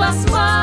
chyba słabo.